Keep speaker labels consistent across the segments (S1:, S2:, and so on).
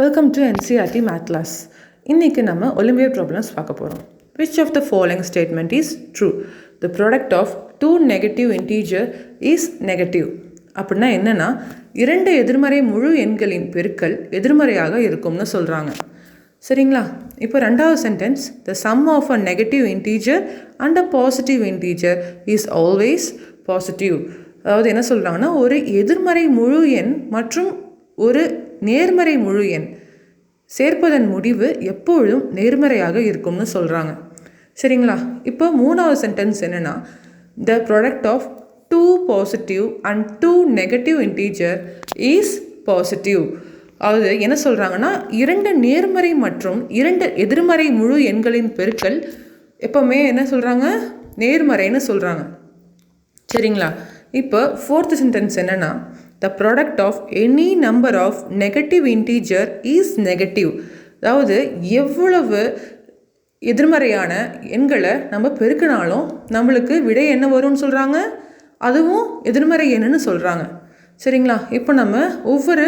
S1: Welcome to NCERT math class இன்றைக்கி நம்ம olympiad problems பார்க்க போகிறோம் which of the following statement is true the product of two negative integer is negative அப்படின்னா என்னென்னா இரண்டு எதிர்மறை முழு எண்களின் பெருக்கல் எதிர்மறையாக இருக்கும்னு சொல்கிறாங்க சரிங்களா? இப்போ ரெண்டாவது sentence the sum of a negative integer and a positive integer is always positive அதாவது என்ன சொல்கிறாங்கன்னா ஒரு எதிர்மறை முழு எண் மற்றும் ஒரு நேர்மறை முழு எண். சேர்ப்பதன் முடிவு எப்பொழுதும் நேர்மறையாக இருக்கும்னு சொல்கிறாங்க சரிங்களா? இப்போ மூணாவது சென்டென்ஸ் என்னென்னா the product of two positive and two negative integer is positive அதாவது என்ன சொல்கிறாங்கன்னா இரண்டு நேர்மறை மற்றும் இரண்டு எதிர்மறை முழு எண்களின் பெருக்கள் எப்போவுமே என்ன சொல்கிறாங்க நேர்மறைன்னு சொல்கிறாங்க சரிங்களா? இப்போ ஃபோர்த் சென்டென்ஸ் என்னென்னா the product of any number of negative integer is negative அதாவது எவ்வளவு எதிர்மறையான எண்களை நம்ம பெருக்கினாலும் நம்மளுக்கு விடை என்ன வரும்னு சொல்கிறாங்க அதுவும் எதிர்மறை எண்ணுன்னு சொல்கிறாங்க சரிங்களா? இப்போ நம்ம ஒவ்வொரு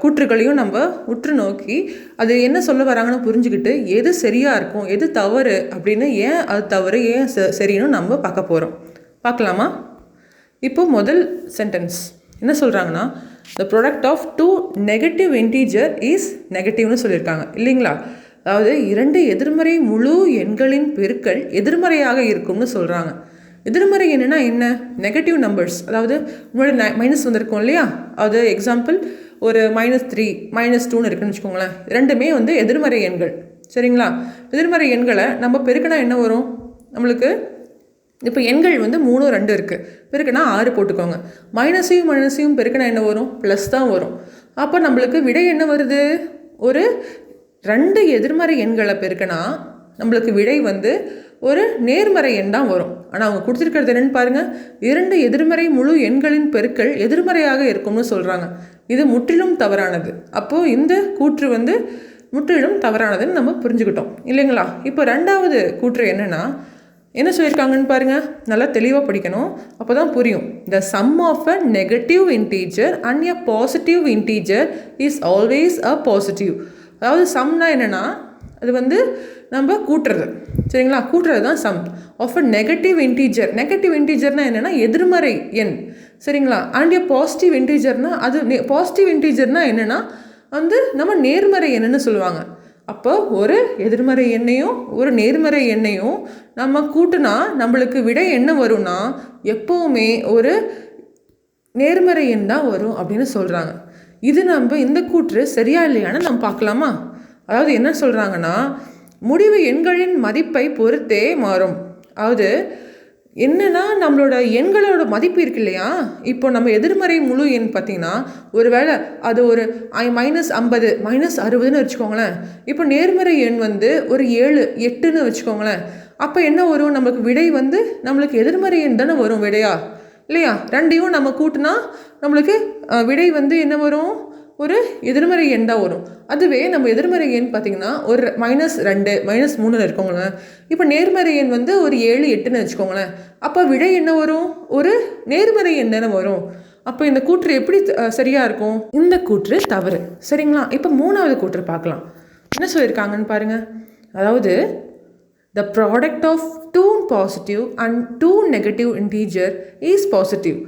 S1: கூற்றுகளையும் நம்ம உற்று நோக்கி அது என்ன சொல்ல வராங்கன்னு புரிஞ்சுக்கிட்டு எது சரியாக இருக்கும் எது தவறு அப்படின்னு ஏன் அது தவறு ஏன் ச- சரின்னு நம்ம பார்க்க போகிறோம் பார்க்கலாமா? இப்போ முதல் சென்டென்ஸ் என்ன சொல்கிறாங்கன்னா the product of two negative integer is நெகட்டிவ்னு சொல்லியிருக்காங்க. இல்லைங்களா? அதாவது இரண்டு எதிர்மறை முழு எண்களின் பெருக்கள் எதிர்மறையாக இருக்கும்னு சொல்கிறாங்க எதிர்மறை என்னென்னா என்ன? நெகட்டிவ் நம்பர்ஸ் அதாவது உங்களோட மைனஸ் வந்திருக்கும் இல்லையா? அது எக்ஸாம்பிள் ஒரு மைனஸ் த்ரீ மைனஸ் டூன்னு இருக்குன்னு வச்சுக்கோங்களேன். ரெண்டுமே வந்து எதிர்மறை எண்கள். சரிங்களா? எதிர்மறை எண்களை நம்ம பெருக்கினா என்ன வரும்? நம்மளுக்கு இப்போ எண்கள் வந்து மூணு ரெண்டு இருக்குது பெருக்குனா ஆறு போட்டுக்கோங்க. மைனஸையும் மைனஸையும் பெருக்குனா என்ன வரும்? ப்ளஸ் தான் வரும். அப்போ நம்மளுக்கு விடை என்ன வருது? ஒரு ரெண்டு எதிர்மறை எண்களை பெருக்கினா நம்மளுக்கு விடை வந்து ஒரு நேர்மறை எண் தான் வரும். ஆனால் அவங்க கொடுத்துருக்கிறது என்னன்னு பாருங்கள் இரண்டு எதிர்மறை முழு எண்களின் பெருக்கள் எதிர்மறையாக இருக்கும்னு சொல்கிறாங்க இது முற்றிலும் தவறானது. அப்போது இந்த கூற்று வந்து முற்றிலும் தவறானதுன்னு நம்ம புரிஞ்சுக்கிட்டோம். இல்லைங்களா? இப்போ ரெண்டாவது கூற்று என்னென்னா என்ன சொல்லியிருக்காங்கன்னு பாருங்கள் நல்லா தெளிவாக படிக்கணும். அப்போ தான் புரியும். The sum of a negative integer and a positive integer is always a positive அதாவது சம்னா என்னென்னா அது வந்து நம்ம கூட்டுறது. சரிங்களா? கூட்டுறது தான் sum of a negative integer negative இன்டீஜர்னா என்னென்னா எதிர்மறை எண். சரிங்களா? அண்ட் எ பாசிட்டிவ் இன்டீஜர்னா அது பாசிட்டிவ் இன்டீஜர்னா என்னென்னா வந்து நம்ம நேர்மறை எண்ணுன்னு சொல்லுவாங்க. அப்போ ஒரு எதிர்மறை எண்ணையும் ஒரு நேர்மறை எண்ணையும் நம்ம கூட்டுனா நம்மளுக்கு விடை என்ன வரும்னா எப்போவுமே ஒரு நேர்மறை எண் தான் வரும் அப்படின்னு சொல்கிறாங்க இது நம்ம இந்த கூற்று சரியா இல்லையான்னு நம்ம பார்க்கலாமா? அதாவது என்ன சொல்கிறாங்கன்னா முடிவு எண்களின் மதிப்பை பொறுத்தே மாறும். அதாவது என்னன்னா நம்மளோட எண்களோட மதிப்பு இருக்கு இல்லையா? இப்போ நம்ம எதிர்மறை முழு எண் பார்த்தீங்கன்னா ஒருவேளை அது ஒரு ஐ மைனஸ் ஐம்பது மைனஸ் அறுபதுன்னு வச்சுக்கோங்களேன். இப்போ நேர்மறை எண் வந்து ஒரு ஏழு எட்டுன்னு வச்சுக்கோங்களேன். அப்போ என்ன வரும்? நம்மளுக்கு விடை வந்து நம்மளுக்கு எதிர்மறை எண் தானே வரும் விடையா? இல்லையா? ரெண்டையும் நம்ம கூட்டினா நம்மளுக்கு விடை வந்து என்ன வரும்? ஒரு எதிர்மறை எண் தான் வரும். அதுவே நம்ம எதிர்மறை எண் பார்த்திங்கன்னா ஒரு மைனஸ் ரெண்டு மைனஸ் மூணில் இருக்கோங்களேன் இப்போ நேர்மறை எண் வந்து ஒரு ஏழு எட்டுன்னு வச்சுக்கோங்களேன். அப்போ விடை என்ன வரும்? ஒரு நேர்மறை எண் தானே வரும். அப்போ இந்த கூற்று எப்படி சரியாக இருக்கும்? இந்த கூற்று தவறு. சரிங்களா? இப்போ மூணாவது கூற்று பார்க்கலாம். என்ன சொல்லியிருக்காங்கன்னு பாருங்க. அதாவது the product of two positive and two negative integer is positive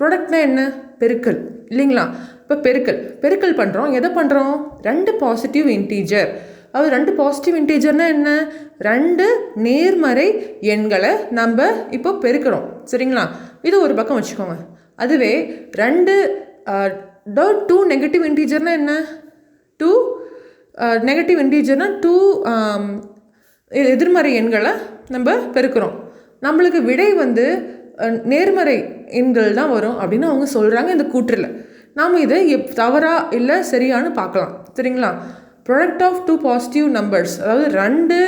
S1: ப்ராடக்ட்னா என்ன? பெருக்கல். இல்லைங்களா? இப்போ பெருக்கல். பெருக்கல் பண்ணுறோம் எதை பண்ணுறோம் ரெண்டு பாசிட்டிவ் இன்டீஜர் அது ரெண்டு பாசிட்டிவ் இன்டீஜர்னால் என்ன? ரெண்டு நேர்மறை எண்களை நம்ம இப்போ பெருக்கிறோம் சரிங்களா? இது ஒரு பக்கம் வச்சுக்கோங்க. அதுவே ரெண்டு டூ நெகட்டிவ் இன்டீஜர்னால் என்ன? டூ நெகட்டிவ் இன்டீஜர்னால் டூ எதிர்மறை எண்களை நம்ம பெருக்கிறோம் நம்மளுக்கு விடை வந்து நேர்மறை எண்கள் தான் வரும் அப்படின்னு அவங்க சொல்கிறாங்க இந்த கூற்றில். நாம் இதை எப் தவறா இல்லை சரியானு பார்க்கலாம். சரிங்களா? Product of two positive numbers அதாவது ரெண்டு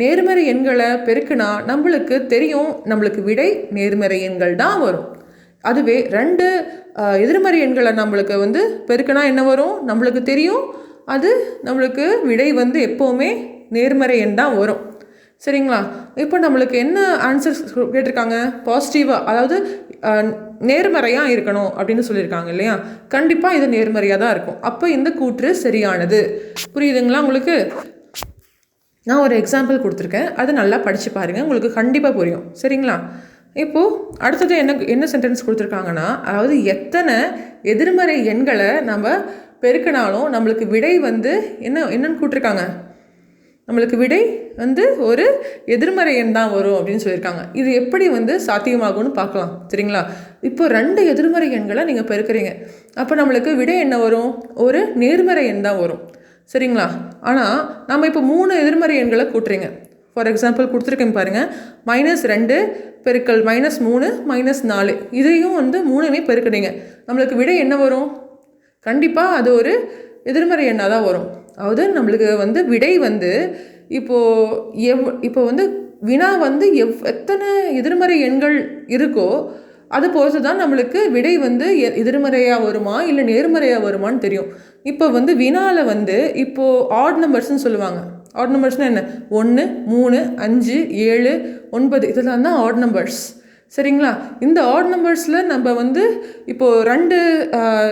S1: நேர்மறை எண்களை பெருக்குனா நம்மளுக்கு தெரியும் நம்மளுக்கு விடை நேர்மறை எண்கள் தான் வரும். அதுவே ரெண்டு எதிர்மறை எண்களை நம்மளுக்கு வந்து பெருக்குனா என்ன வரும்? நம்மளுக்கு தெரியும். அது நம்மளுக்கு விடை வந்து எப்போவுமே நேர்மறை எண் தான் வரும். சரிங்களா? இப்போ நம்மளுக்கு என்ன ஆன்சர்ஸ் கேட்டிருக்காங்க? பாசிட்டிவாக அதாவது நேர்மறையாக இருக்கணும் அப்படின்னு சொல்லியிருக்காங்க இல்லையா? கண்டிப்பாக இது நேர்மறையாக தான் இருக்கும். அப்போ இந்த கூற்று சரியானது. புரியுதுங்களா உங்களுக்கு? நான் ஒரு எக்ஸாம்பிள் கொடுத்துருக்கேன். அதை நல்லா படித்து பாருங்கள் உங்களுக்கு கண்டிப்பாக புரியும். சரிங்களா? இப்போது அடுத்தது என்ன என்ன சென்டென்ஸ் கொடுத்துருக்காங்கன்னா அதாவது எத்தனை எதிர்மறை எண்களை நம்ம பெருக்கினாலும் நம்மளுக்கு விடை வந்து என்ன என்னன்னு கூட்டிருக்காங்க நம்மளுக்கு விடை வந்து ஒரு எதிர்மறை எண் தான் வரும் அப்படின்னு சொல்லியிருக்காங்க. இது எப்படி வந்து சாத்தியமாகும்னு பார்க்கலாம். சரிங்களா? இப்போ ரெண்டு எதிர்மறை எண்களை நீங்கள் பெருக்கிறீங்க. அப்போ நம்மளுக்கு விடை என்ன வரும்? ஒரு நேர்மறை எண் தான் வரும். சரிங்களா? ஆனால் நம்ம இப்போ மூணு எதிர்மறை எண்களை கூட்டுறீங்க. ஃபார் எக்ஸாம்பிள் கொடுத்துருக்கேன் பாருங்கள் மைனஸ் ரெண்டு பெருக்கல் மைனஸ் மூணு மைனஸ் நாலு. இதையும் வந்து மூணுமே பெருக்கிறீங்க நம்மளுக்கு விடை என்ன வரும்? கண்டிப்பாக அது ஒரு எதிர்மறை எண்ணாக தான் வரும். அதாவது நம்மளுக்கு வந்து விடை வந்து இப்போது எவ் இப்போ வந்து வினா வந்து எவ் எத்தனை எதிர்மறை எண்கள் இருக்கோ அது பொறுத்து தான் நம்மளுக்கு விடை வந்து எ- எதிர்மறையாக வருமா இல்லை நேர்மறையாக வருமான்னு தெரியும். இப்போ வந்து வினாவில் வந்து இப்போது ஆட் நம்பர்ஸ்னு சொல்லுவாங்க. ஆட் நம்பர்ஸ்னால் என்ன? ஒன்று மூணு அஞ்சு ஏழு ஒன்பது இதெல்லாம் தான் ஆட் நம்பர்ஸ் சரிங்களா? இந்த ஆட் நம்பர்ஸில் நம்ம வந்து இப்போது ரெண்டு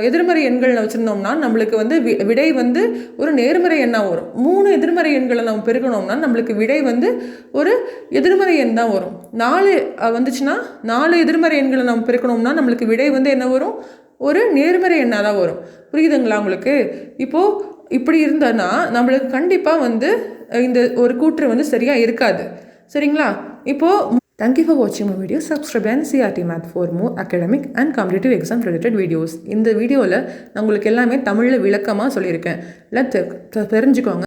S1: எதிர்மறை எண்கள் வச்சுருந்தோம்னா நம்மளுக்கு வந்து வி- விடை வந்து ஒரு நேர்மறை எண்ணாக வரும். மூணு எதிர்மறை எண்களை நம்ம பெருக்கணும்னா நம்மளுக்கு விடை வந்து ஒரு எதிர்மறை எண் தான் வரும். நாலு வந்துச்சுன்னா நாலு எதிர்மறை எண்களை நம்ம பெருக்கணும்னா நம்மளுக்கு விடை வந்து என்ன வரும்? ஒரு நேர்மறை எண்ணாக தான் வரும். புரியுதுங்களா உங்களுக்கு? இப்போது இப்படி இருந்தோன்னா நம்மளுக்கு கண்டிப்பாக வந்து இந்த ஒரு கூற்று வந்து சரியாக இருக்காது. சரிங்களா? இப்போது தேங்க்யூ ஃபார் வாட்சிங் my video subscribe and math for more academic and competitive exam related videos இந்த வீடியோவில் நான் உங்களுக்கு எல்லாமே தமிழில் விளக்கமாக சொல்லியிருக்கேன். எல்லாம் தெரிஞ்சுக்கோங்க.